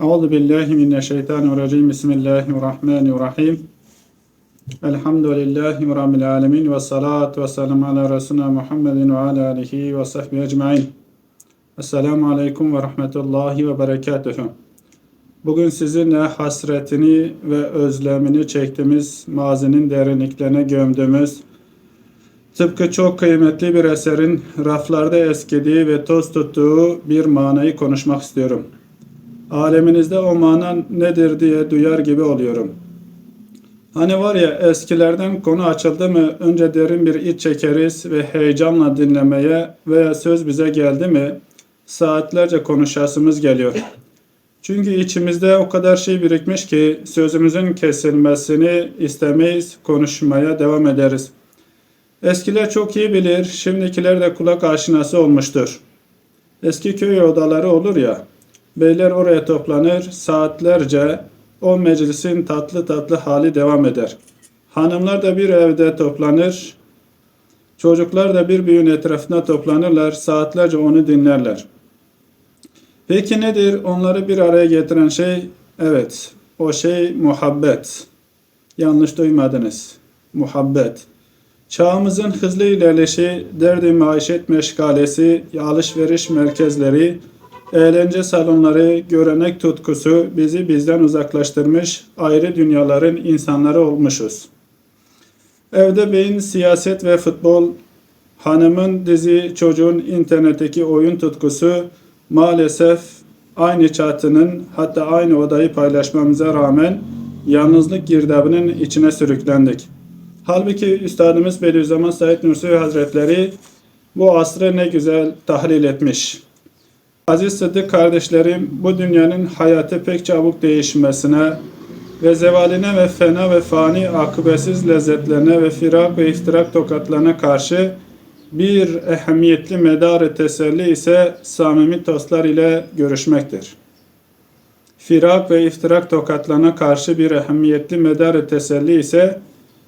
Euzu billahi mineşşeytanirracim. Bismillahirrahmanirrahim. Elhamdülillahi rabbil alamin ve salatu vesselam ala resulina Muhammedin ve ala alihi ve sahbihi ecmaîn. Esselamu aleyküm ve rahmetullahi ve berekatuhu. Bugün sizinle hasretini ve özlemini çektiğimiz mazinin derinliklerine gömdüğümüz tıpkı çok kıymetli bir eserin raflarda eskidiği ve toz tuttuğu bir manayı konuşmak istiyorum. Aleminizde o mana nedir diye duyar gibi oluyorum. Hani var ya eskilerden konu açıldı mı önce derin bir iç çekeriz ve heyecanla dinlemeye veya söz bize geldi mi saatlerce konuşasımız geliyor. Çünkü içimizde o kadar şey birikmiş ki sözümüzün kesilmesini istemeyiz, konuşmaya devam ederiz. Eskiler çok iyi bilir, şimdikiler de kulak aşinası olmuştur. Eski köy odaları olur ya, beyler oraya toplanır, saatlerce o meclisin tatlı tatlı hali devam eder. Hanımlar da bir evde toplanır, çocuklar da bir büyüğün etrafında toplanırlar, saatlerce onu dinlerler. Peki nedir onları bir araya getiren şey? Evet, o şey muhabbet. Yanlış duymadınız. Muhabbet. Çağımızın hızlı ilerleyişi, derdi maişet meşgalesi, alışveriş merkezleri, eğlence salonları, görenek tutkusu bizi bizden uzaklaştırmış, ayrı dünyaların insanları olmuşuz. Evde beyin siyaset ve futbol, hanımın dizi, çocuğun internetteki oyun tutkusu maalesef aynı çatının hatta aynı odayı paylaşmamıza rağmen yalnızlık girdabının içine sürüklendik. Halbuki Üstadımız Bediüzzaman Said Nursi Hazretleri bu asrı ne güzel tahlil etmiş. Aziz Sıddık kardeşlerim bu dünyanın hayatı pek çabuk değişmesine ve zevaline ve fena ve fani akıbetsiz lezzetlerine ve firak ve iftirak tokatlarına karşı bir ehemmiyetli medarı teselli ise samimi dostlar ile görüşmektir. Firak ve iftirak tokatlarına karşı bir ehemmiyetli medarı teselli ise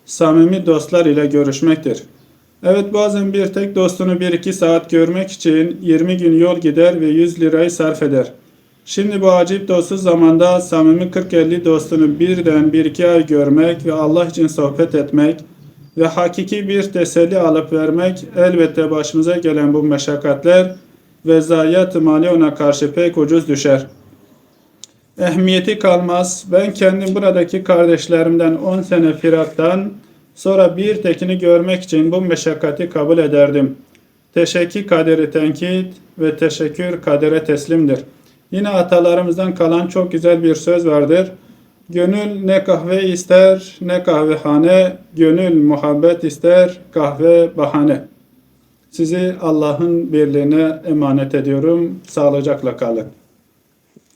samimi dostlar ile görüşmektir. Evet bazen bir tek dostunu bir iki saat görmek için 20 gün yol gider ve 100 lirayı sarf eder. Şimdi bu acip dostsuz zamanda samimi 40-50 dostunu birden bir iki ay görmek ve Allah için sohbet etmek ve hakiki bir teselli alıp vermek elbette başımıza gelen bu meşakkatler ve zayiat-ı mali ona karşı pek ucuz düşer. Ehemmiyeti kalmaz. Ben kendim buradaki kardeşlerimden 10 sene firaktan sonra bir tekini görmek için bu meşakkati kabul ederdim. Teşekkür kaderi tenkit ve teşekkür kadere teslimdir. Yine atalarımızdan kalan çok güzel bir söz vardır. Gönül ne kahve ister ne kahvehane, gönül muhabbet ister kahve bahane. Sizi Allah'ın birliğine emanet ediyorum. Sağlıcakla kalın.